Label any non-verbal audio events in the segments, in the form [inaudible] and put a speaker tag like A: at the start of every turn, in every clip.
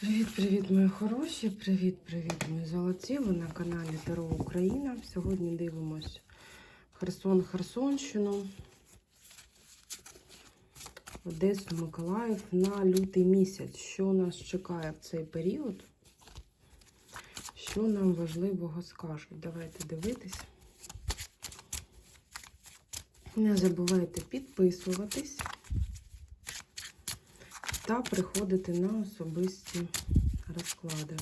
A: Привіт-привіт, мої хороші! Привіт-привіт, мої золоті! Ви на каналі Таро Україна. Сьогодні дивимось Херсон, Херсонщину, Одесу, Миколаїв на лютий місяць. Що нас чекає в цей період? Що нам важливого скажуть? Давайте дивитись. Не забувайте підписуватись та приходити на особисті розклади.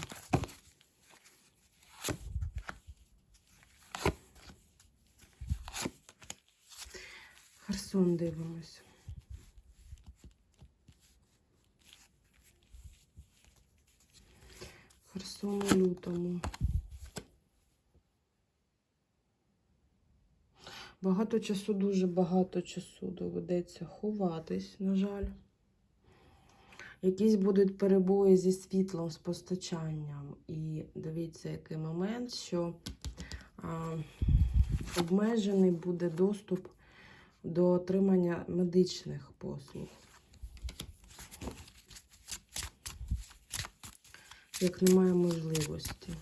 A: Херсон дивимось. Херсон у лютому. Багато часу, дуже багато часу доведеться ховатись, на жаль. Якісь будуть перебої зі світлом, з постачанням. І дивіться, який момент, що а, обмежений буде доступ до отримання медичних послуг. Як немає можливості.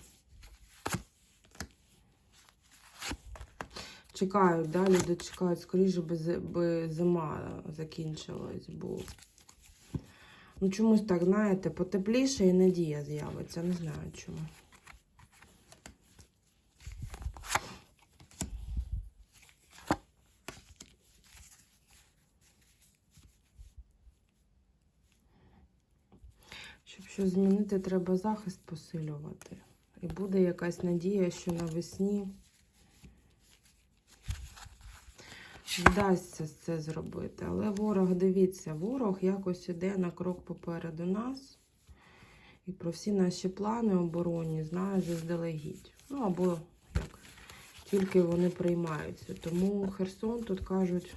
A: Чекають, да, люди чекають, скоріше би зима закінчилась, бо Ну, чомусь так, знаєте, потепліше і надія з'явиться. Не знаю чому. Щоб щось змінити, треба захист посилювати. І буде якась надія, що навесні вдасться це зробити. Але ворог, дивіться, ворог якось іде на крок попереду нас. І про всі наші плани оборонні знає заздалегідь. Ну, або як тільки вони приймаються. Тому Херсон тут кажуть,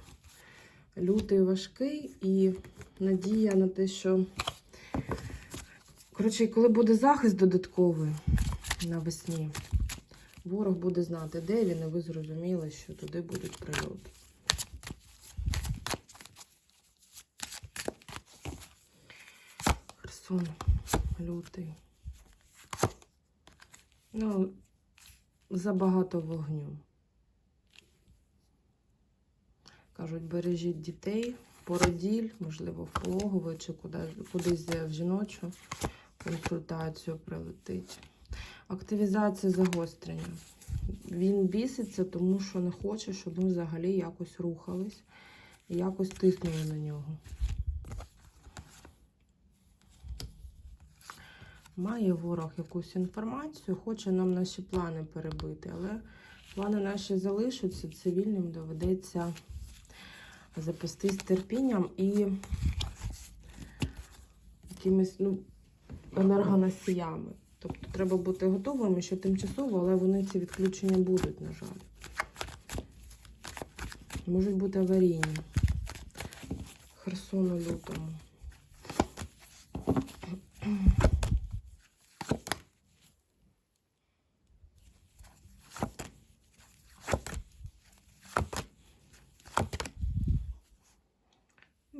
A: лютий важкий і надія на те, що. Коротше, коли буде захист додатковий навесні, ворог буде знати, де він, і ви зрозуміли, що туди будуть прильоти. Херсон, лютий. Ну, забагато вогню. Кажуть, бережіть дітей, породіль, можливо, в пологовий чи куди, кудись в жіночу консультацію прилетить. Активізація загострення. Він біситься, тому що не хоче, щоб ми взагалі якось рухались і якось тиснули на нього. Має ворог якусь інформацію, хоче нам наші плани перебити, але плани наші залишаться, цивільним доведеться запастись терпінням і якимись ну, енергоносіями. Тобто треба бути готовими, що тимчасово, але вони ці відключення будуть, на жаль. Можуть бути аварійні. Херсону лютому.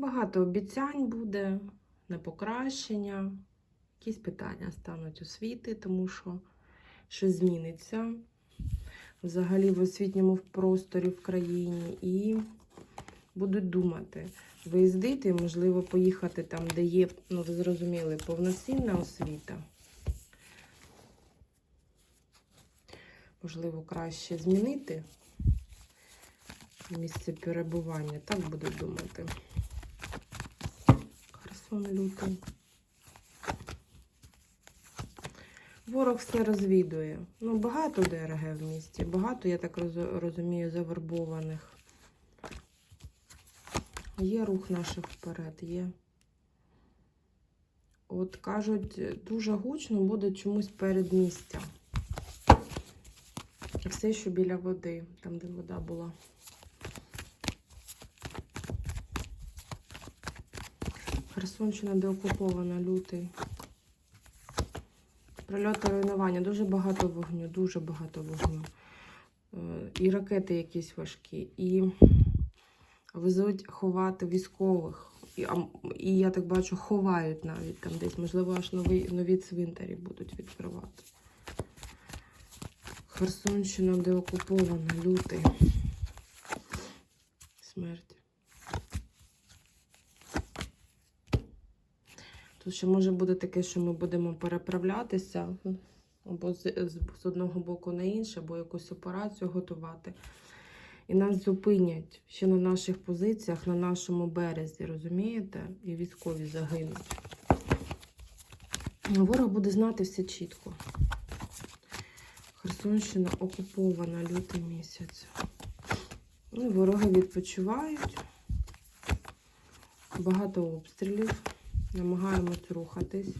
A: Багато обіцянь буде, на покращення. Якісь питання стануть освіти, тому що щось зміниться взагалі в освітньому просторі в країні. І будуть думати, виїздити, можливо, поїхати там, де є, ну ви зрозуміли, повноцінна освіта. Можливо, краще змінити місце перебування. Так будуть думати. Херсон лютий. Ворог все розвідує. Ну, багато ДРГ в місті, багато, я так розумію, завербованих. Є рух наших вперед, є. От кажуть, дуже гучно буде чомусь передмістя. Все, що біля води, там, де вода була. Херсонщина деокупована, лютий. Прильоти руйнування, дуже багато вогню, дуже багато вогню. Е, І ракети якісь важкі, і везуть ховати військових і, і я так бачу, ховають навіть там десь. Можливо, аж нові, нові цвинтарі будуть відкривати. Херсонщина, де окупована, лютий. Смерть. Тут ще може бути таке, що ми будемо переправлятися або з, з, з одного боку на інше, або якусь операцію готувати. І нас зупинять ще на наших позиціях, на нашому березі, розумієте? І військові загинуть. Ворог буде знати все чітко. Херсонщина окупована лютий місяць. Ну, вороги відпочивають. Багато обстрілів. Намагаємось рухатись.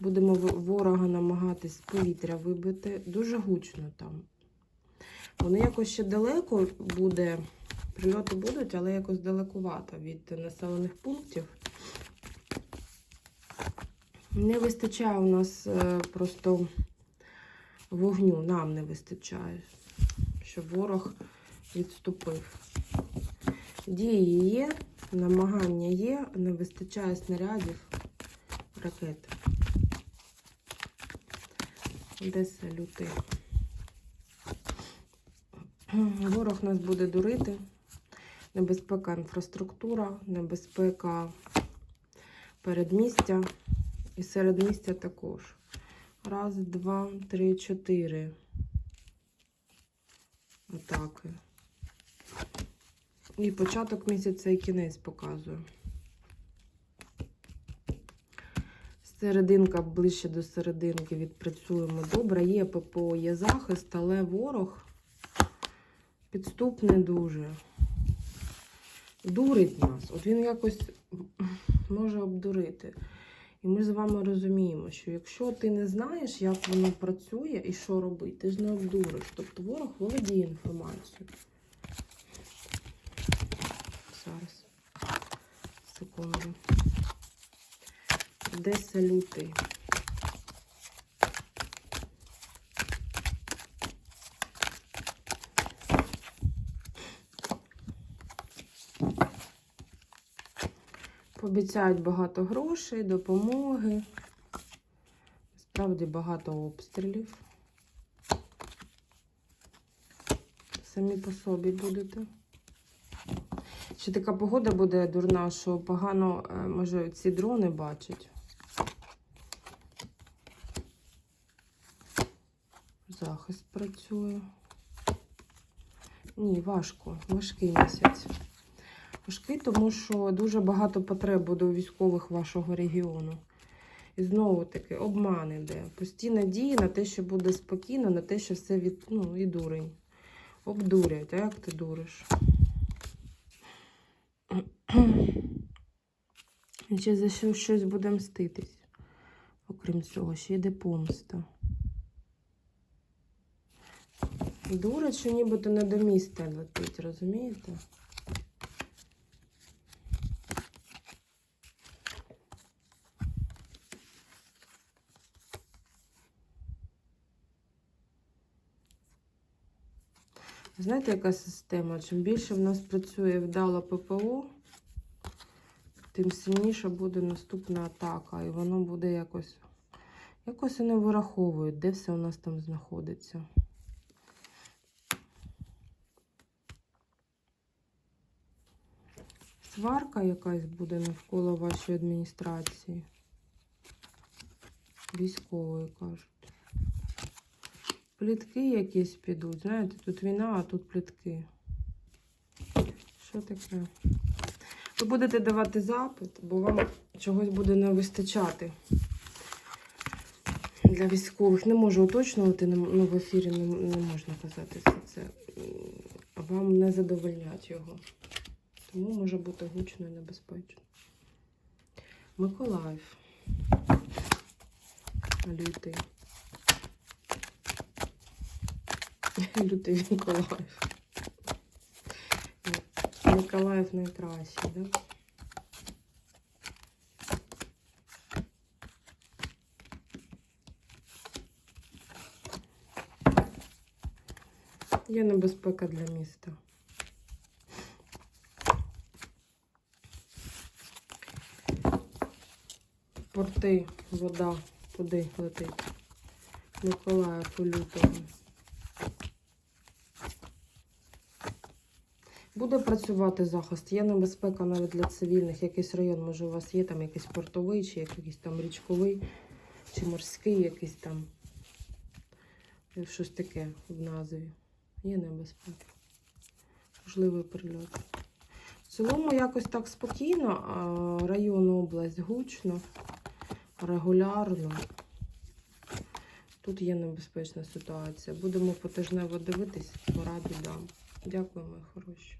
A: Будемо ворога намагатись повітря вибити. Дуже гучно там. Воно якось ще далеко буде. Прильоти будуть, але якось далекувато від населених пунктів. Не вистачає у нас е, просто вогню, нам не вистачає, щоб ворог відступив. Дії є, намагання є, не вистачає снарядів, ракет. Одеса лютий. Ворог нас буде дурити. Небезпека інфраструктура, небезпека передмістя і середмістя також. Раз, два, три, чотири. Атаки. І початок місяця і кінець показую. Серединка ближче до серединки відпрацюємо добре. Є ППО, є захист, але ворог підступний дуже. Дурить нас. От він якось може обдурити. І ми з вами розуміємо, що якщо ти не знаєш, як воно працює і що робити, ти ж не обдуриш. Тобто ворог володіє інформацією. Зараз. Секунду. Одеса лютий. Пообіцяють багато грошей, допомоги. Справді багато обстрілів. Самі по собі будете. Ще така погода буде дурна, що погано е, може ці дрони бачать. Захист працює. Ні, важко. Важкий місяць. Важкий, тому що дуже багато потреб у військових вашого регіону. І знову таки обман іде. Постійна дія на те, що буде спокійно, на те, що все від. Ну, і дурень. Обдурять. А як ти дуриш? Ще за що щось буде мститись. Окрім цього, ще йде помста. Дура, що нібито не до міста летить, розумієте? Знаєте, яка система? Чим більше в нас працює вдало ППО, тим сильніша буде наступна атака. І воно буде якось. Якось вони вираховують, де все у нас там знаходиться. Сварка якась буде навколо вашої адміністрації. Військової кажуть. Плітки якісь підуть. Знаєте, тут війна, а тут плітки. Що таке? Ви будете давати запит, бо вам чогось буде не вистачати для військових. Не можу уточнювати, ну, в ефірі не, можна казати все це. Вам не задовольнять його. Тому може бути гучно і небезпечно. Миколаїв. Лютий. [laughs] Лютий Миколаїв. Миколаїв найкращий, да? Є небезпека для міста. порти, вода куди летить. Миколаїв у лютому. Буде працювати захист. Є небезпека навіть для цивільних. Якийсь район, може, у вас є там якийсь портовий, чи якийсь там річковий, чи морський, якийсь там е, щось таке в назві. Є небезпека. Можливий прильот. В цілому якось так спокійно, а район, область гучно, регулярно. Тут є небезпечна ситуація. Будемо потижнево дивитись, поради дам. Дякую, мої хороші.